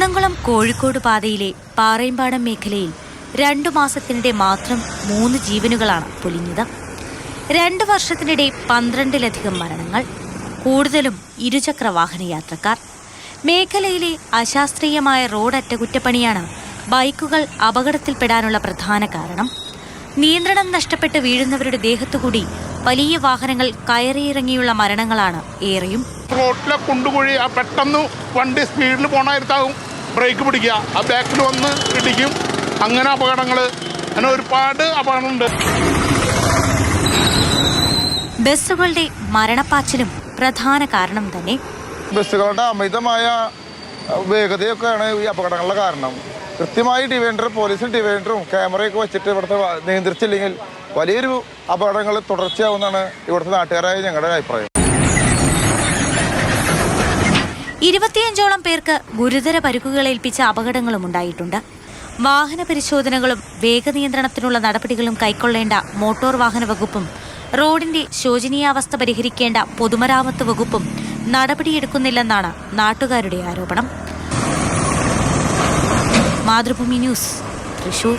കുന്നംകുളം കോഴിക്കോട് പാതയിലെ പാറയമ്പാടം മേഖലയിൽ രണ്ടു മാസത്തിനിടെ മാത്രം മൂന്ന് ജീവനുകളാണ് പൊലിഞ്ഞത്. രണ്ട് വർഷത്തിനിടെ പന്ത്രണ്ടിലധികം മരണങ്ങൾ കൂടുതലും ഇരുചക്ര വാഹന യാത്രക്കാർ. മേഖലയിലെ അശാസ്ത്രീയമായ റോഡ് അറ്റകുറ്റപ്പണിയാണ് ബൈക്കുകൾ അപകടത്തിൽപ്പെടാനുള്ള പ്രധാന കാരണം. നിയന്ത്രണം നഷ്ടപ്പെട്ട് വീഴുന്നവരുടെ ദേഹത്തുകൂടി വലിയ വാഹനങ്ങൾ കയറിയിറങ്ങിയുള്ള മരണങ്ങളാണ് ഏറെയും. റോട്ടിലെ കുണ്ടുകുഴി പെട്ടെന്ന് വണ്ടി സ്പീഡിൽ പോണായിരത്താകും ബ്രേക്ക് പിടിക്കുക. ആ ബാക്കിൽ വന്ന് ഇടിക്കും. അങ്ങനെ അപകടങ്ങൾ അങ്ങനെ ഒരുപാട് അപകടമുണ്ട് ബസ്സുകളുടെ മരണപ്പാച്ചിലും പ്രധാന കാരണം തന്നെ ബസ്സുകളുടെ അമിതമായ വേഗതയൊക്കെയാണ് ഈ അപകടങ്ങളുടെ കാരണം. കൃത്യമായി ഡിവൈൻഡർ പോലീസും ഡിവൈൻഡറും ക്യാമറയൊക്കെ വെച്ചിട്ട് ഇവിടുത്തെ നിയന്ത്രിച്ചില്ലെങ്കിൽ വലിയൊരു അപകടങ്ങൾ തുടർച്ചയാവുമെന്നാണ് ഇവിടുത്തെ നാട്ടുകാരായ ഞങ്ങളുടെ അഭിപ്രായം. ഇരുപത്തിയഞ്ചോളം പേർക്ക് ഗുരുതര പരിക്കുകളേൽപ്പിച്ച അപകടങ്ങളും ഉണ്ടായിട്ടുണ്ട്. വാഹന പരിശോധനകളും വേഗനിയന്ത്രണത്തിനുള്ള നടപടികളും കൈക്കൊള്ളേണ്ട മോട്ടോർ വാഹന വകുപ്പും റോഡിന്റെ ശോചനീയാവസ്ഥ പരിഹരിക്കേണ്ട പൊതുമരാമത്ത് വകുപ്പും നടപടിയെടുക്കുന്നില്ലെന്നാണ് നാട്ടുകാരുടെ ആരോപണം. മാതൃഭൂമി ന്യൂസ് തൃശൂർ.